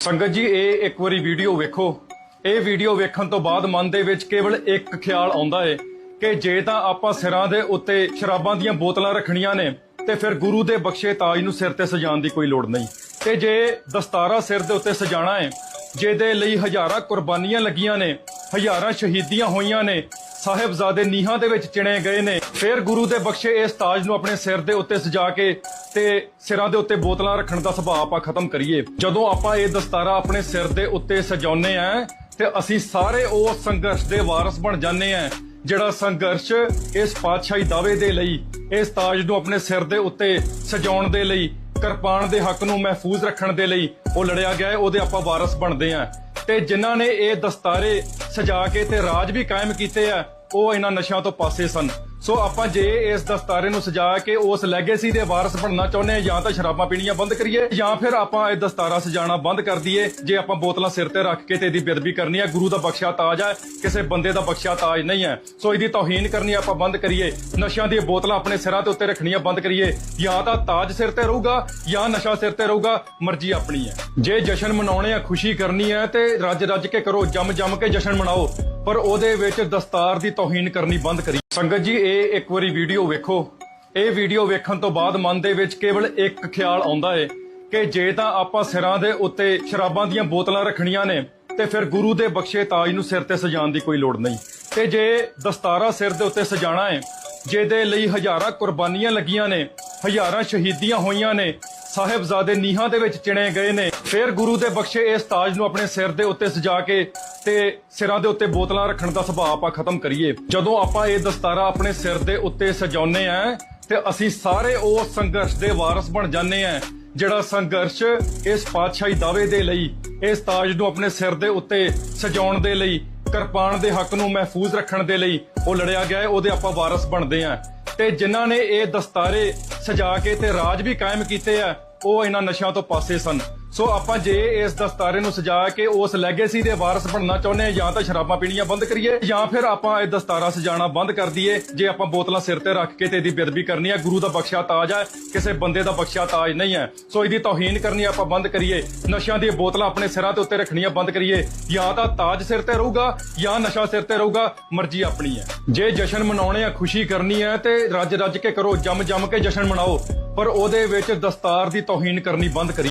ਸੰਗਤ ਜੀ, ਇਹ ਇੱਕ ਵਾਰੀ ਵੀਡੀਓ ਵੇਖੋ। ਇਹ ਵੀਡੀਓ ਵੇਖਣ ਤੋਂ ਬਾਅਦ ਮਨ ਦੇ ਵਿੱਚ ਕੇਵਲ ਇੱਕ ਖਿਆਲ ਆਉਂਦਾ ਏ ਕਿ ਜੇ ਤਾਂ ਆਪਾਂ ਸਿਰਾਂ ਦੇ ਉੱਤੇ ਸ਼ਰਾਬਾਂ ਦੀਆਂ ਬੋਤਲਾਂ ਰੱਖਣੀਆਂ ਨੇ, ਤੇ ਫਿਰ ਗੁਰੂ ਦੇ ਬਖਸ਼ੇ ਤਾਜ ਨੂੰ ਸਿਰ ਤੇ ਸਜਾਉਣ ਦੀ ਕੋਈ ਲੋੜ ਨਹੀਂ। ਤੇ ਜੇ ਦਸਤਾਰਾ ਸਿਰ ਦੇ ਉੱਤੇ ਸਜਾਣਾ ਹੈ ਜਿਹਦੇ ਲਈ ਹਜ਼ਾਰਾਂ ਕੁਰਬਾਨੀਆਂ ਲੱਗੀਆਂ ਨੇ, ਹਜ਼ਾਰਾਂ ਸ਼ਹੀਦੀਆਂ ਹੋਈਆਂ ਨੇ ਸਾਹਿਬਜ਼ਾਦੇ ਨੀਹਾਂ ਦੇ ਵਿੱਚ ਚਿਣੇ ਗਏ ਨੇ। ਫਿਰ ਗੁਰੂ ਦੇ ਬਖਸ਼ੇ ਇਸ ਤਾਜ ਨੂੰ ਆਪਣੇ ਸਿਰ ਦੇ ਉੱਤੇ ਸਜਾ ਕੇ ਤੇ ਸਿਰਾਂ ਦੇ ਉੱਤੇ ਬੋਤਲਾਂ ਰੱਖਣ ਦਾ ਸੁਭਾਅ ਆਪਾਂ ਖਤਮ ਕਰੀਏ। ਜਦੋਂ ਆਪਾਂ ਇਹ ਦਸਤਾਰਾ ਆਪਣੇ ਸਿਰ ਦੇ ਉੱਤੇ ਸਜਾਉਨੇ ਆ ਤੇ ਅਸੀਂ ਸਾਰੇ ਉਸ ਸੰਘਰਸ਼ ਦੇ ਵਾਰਸ ਬਣ ਜਾਂਦੇ ਆ, ਜਿਹੜਾ ਸੰਘਰਸ਼ ਇਸ ਪਾਤਸ਼ਾਹੀ ਦਾਅਵੇ ਦੇ ਲਈ, ਇਸ ਤਾਜ ਨੂੰ ਆਪਣੇ ਸਿਰ ਦੇ ਉੱਤੇ ਸਜਾਉਣ ਦੇ ਲਈ, ਕਿਰਪਾਨ ਦੇ ਹੱਕ ਨੂੰ ਮਹਿਫੂਜ਼ ਰੱਖਣ ਦੇ ਲਈ ਉਹ ਲੜਿਆ ਗਿਆ ਹੈ, ਉਹਦੇ ਆਪਾਂ ਵਾਰਸ ਬਣਦੇ ਆ। ਤੇ ਜਿਨ੍ਹਾਂ ਨੇ ਇਹ ਦਸਤਾਰੇ ਸਜਾ ਕੇ ਤੇ ਰਾਜ ਵੀ ਕਾਇਮ ਕੀਤੇ ਆ ਉਹ ਇਹਨਾਂ ਨਸ਼ਿਆਂ ਤੋਂ ਪਾਸੇ ਸਨ। ਸੋ ਆਪਾਂ ਜੇ ਇਸ ਦਸਤਾਰੇ ਨੂੰ ਸਜਾ ਕੇ ਉਸ ਲੈਗੇਸੀ ਦੇ ਵਾਰਸ ਬਣਨਾ ਚਾਹੁੰਦੇ ਆ ਜਾਂ ਤਾਂ ਸ਼ਰਾਬਾਂ ਪੀਣੀਆਂ ਬੰਦ ਕਰੀਏ, ਜਾਂ ਫਿਰ ਆਪਾਂ ਇਹ ਦਸਤਾਰਾ ਸਜਾਣਾ ਬੰਦ ਕਰ ਦਈਏ। ਜੇ ਆਪਾਂ ਬੋਤਲਾਂ ਸਿਰ ਤੇ ਰੱਖ ਕੇ ਤੇ ਇਹਦੀ ਬੇਅਦਬੀ ਕਰਨੀ ਹੈ, ਗੁਰੂ ਦਾ ਬਖਸ਼ਿਆ ਤਾਜ ਹੈ, ਕਿਸੇ ਬੰਦੇ ਦਾ ਬਖਸ਼ਿਆ ਤਾਜ ਨਹੀਂ ਹੈ। ਸੋ ਇਹਦੀ ਤੋਹੀਨ ਕਰਨੀ ਆਪਾਂ ਬੰਦ ਕਰੀਏ। ਨਸ਼ਿਆਂ ਦੀਆਂ ਬੋਤਲਾਂ ਆਪਣੇ ਸਿਰਾਂ ਤੇ ਉੱਤੇ ਰੱਖਣੀਆਂ ਬੰਦ ਕਰੀਏ। ਜਾਂ ਤਾਂ ਤਾਜ ਸਿਰ ਤੇ ਰਹੂਗਾ, ਜਾਂ ਨਸ਼ਾ ਸਿਰ ਤੇ ਰਹੂਗਾ, ਮਰਜ਼ੀ ਆਪਣੀ ਹੈ। ਜੇ ਜਸ਼ਨ ਮਨਾਉਣੇ ਆ, ਖੁਸ਼ੀ ਕਰਨੀ ਹੈ, ਤੇ ਰੱਜ ਰੱਜ ਕੇ ਕਰੋ ਜੰਮ ਜੰਮ ਕੇ ਜਸ਼ਨ ਮਨਾਓ। ਪਰ ਉਹਦੇ ਵਿੱਚ ਦਸਤਾਰ ਦੀ ਤੋਹੀਨ ਕਰਨੀ ਬੰਦ ਕਰੀ। ਸੰਗਤ ਜੀ, ਇਹ ਇੱਕ ਵਾਰੀ ਵੀਡੀਓ ਵੇਖੋ। ਇਹ ਵੀਡੀਓ ਵੇਖਣ ਤੋਂ ਬਾਅਦ ਮਨ ਦੇ ਵਿੱਚ ਕੇਵਲ ਇੱਕ ਖਿਆਲ ਆਉਂਦਾ ਏ ਕਿ ਜੇ ਤਾਂ ਆਪਾਂ ਸਿਰਾਂ ਦੇ ਉੱਤੇ ਸ਼ਰਾਬਾਂ ਦੀਆਂ ਬੋਤਲਾਂ ਰੱਖਣੀਆਂ ਨੇ, ਤੇ ਫਿਰ ਗੁਰੂ ਦੇ ਬਖਸ਼ੇ ਤਾਜ ਨੂੰ ਸਿਰ ਤੇ ਸਜਾਉਣ ਦੀ ਕੋਈ ਲੋੜ ਨਹੀਂ। ਤੇ ਜੇ ਦਸਤਾਰਾ ਸਿਰ ਦੇ ਉੱਤੇ ਸਜਾਣਾ ਹੈ ਜਿਹਦੇ ਲਈ ਹਜ਼ਾਰਾਂ ਕੁਰਬਾਨੀਆਂ ਲੱਗੀਆਂ ਨੇ, ਹਜ਼ਾਰਾਂ ਸ਼ਹੀਦੀਆਂ ਹੋਈਆਂ ਨੇ ਸਾਹਿਬਜ਼ਾਦੇ ਨੀਹਾਂ ਦੇ ਵਿੱਚ ਚਿਣੇ ਗਏ ਨੇ। ਫਿਰ ਗੁਰੂ ਦੇ ਬਖਸ਼ੇ ਇਸ ਤਾਜ ਨੂੰ ਆਪਣੇ ਸਿਰ ਦੇ ਉੱਤੇ ਸਜਾ ਕੇ ਤੇ ਸਿਰਾਂ ਦੇ ਉੱਤੇ ਬੋਤਲਾਂ ਰੱਖਣ ਦਾ ਸੁਭਾਅ ਆਪਾਂ ਖਤਮ ਕਰੀਏ। ਜਦੋਂ ਆਪਾਂ ਇਹ ਦਸਤਾਰਾ ਆਪਣੇ ਸਿਰ ਦੇ ਉੱਤੇ ਸਜਾਉਨੇ ਆ, ਤੇ ਅਸੀਂ ਸਾਰੇ ਉਸ ਸੰਘਰਸ਼ ਦੇ ਵਾਰਸ ਬਣ ਜਾਂਦੇ ਆ, ਜਿਹੜਾ ਸੰਘਰਸ਼ ਇਸ ਪਾਤਸ਼ਾਹੀ ਦਾਅਵੇ ਦੇ ਲਈ, ਇਸ ਤਾਜ ਨੂੰ ਆਪਣੇ ਸਿਰ ਦੇ ਉੱਤੇ ਸਜਾਉਣ ਦੇ ਲਈ, ਕਿਰਪਾਨ ਦੇ ਹੱਕ ਨੂੰ ਮਹਿਫੂਜ਼ ਰੱਖਣ ਦੇ ਲਈ ਉਹ ਲੜਿਆ ਗਿਆ ਹੈ, ਉਹਦੇ ਆਪਾਂ ਵਾਰਸ ਬਣਦੇ ਆ। ਤੇ ਜਿਨ੍ਹਾਂ ਨੇ ਇਹ ਦਸਤਾਰੇ ਸਜਾ ਕੇ ਤੇ ਰਾਜ ਵੀ ਕਾਇਮ ਕੀਤੇ ਆ, ਉਹ ਇਹਨਾਂ ਨਸ਼ਿਆਂ ਤੋਂ ਪਾਸੇ ਸਨ। ਸੋ ਆਪਾਂ ਜੇ ਇਸ ਦਸਤਾਰੇ ਨੂੰ ਸਜਾ ਕੇ ਉਸ ਲੈਗੇਸੀ ਦੇ ਵਾਰਸ ਬਣਨਾ ਚਾਹੁੰਦੇ ਆ ਜਾਂ ਤਾਂ ਸ਼ਰਾਬਾਂ ਪੀਣੀਆਂ ਬੰਦ ਕਰੀਏ, ਜਾਂ ਫਿਰ ਆਪਾਂ ਇਹ ਦਸਤਾਰਾ ਸਜਾਣਾ ਬੰਦ ਕਰ ਦਈਏ। ਜੇ ਆਪਾਂ ਬੋਤਲਾਂ ਸਿਰ ਤੇ ਰੱਖ ਕੇ ਤੇ ਇਹਦੀ ਬੇਅਦਬੀ ਕਰਨੀ ਹੈ, ਗੁਰੂ ਦਾ ਬਖਸ਼ਿਆ ਤਾਜ ਹੈ, ਕਿਸੇ ਬੰਦੇ ਦਾ ਬਖਸ਼ਿਆ ਤਾਜ ਨਹੀਂ ਹੈ। ਸੋ ਇਹਦੀ ਤੋਹੀਨ ਕਰਨੀ ਆਪਾਂ ਬੰਦ ਕਰੀਏ। ਨਸ਼ਿਆਂ ਦੀਆਂ ਬੋਤਲਾਂ ਆਪਣੇ ਸਿਰਾਂ ਤੇ ਉੱਤੇ ਰੱਖਣੀਆਂ ਬੰਦ ਕਰੀਏ। ਜਾਂ ਤਾਂ ਤਾਜ ਸਿਰ ਤੇ ਰਹੂਗਾ, ਜਾਂ ਨਸ਼ਾ ਸਿਰ ਤੇ ਰਹੂਗਾ, ਮਰਜ਼ੀ ਆਪਣੀ ਹੈ। ਜੇ ਜਸ਼ਨ ਮਨਾਉਣੇ ਆ, ਖੁਸ਼ੀ ਕਰਨੀ ਹੈ, ਤੇ ਰੱਜ ਰੱਜ ਕੇ ਕਰੋ ਜੰਮ ਜੰਮ ਕੇ ਜਸ਼ਨ ਮਨਾਓ। ਪਰ ਉਹਦੇ ਵਿੱਚ ਦਸਤਾਰ ਦੀ ਤੋਹੀਨ ਕਰਨੀ ਬੰਦ ਕਰੀ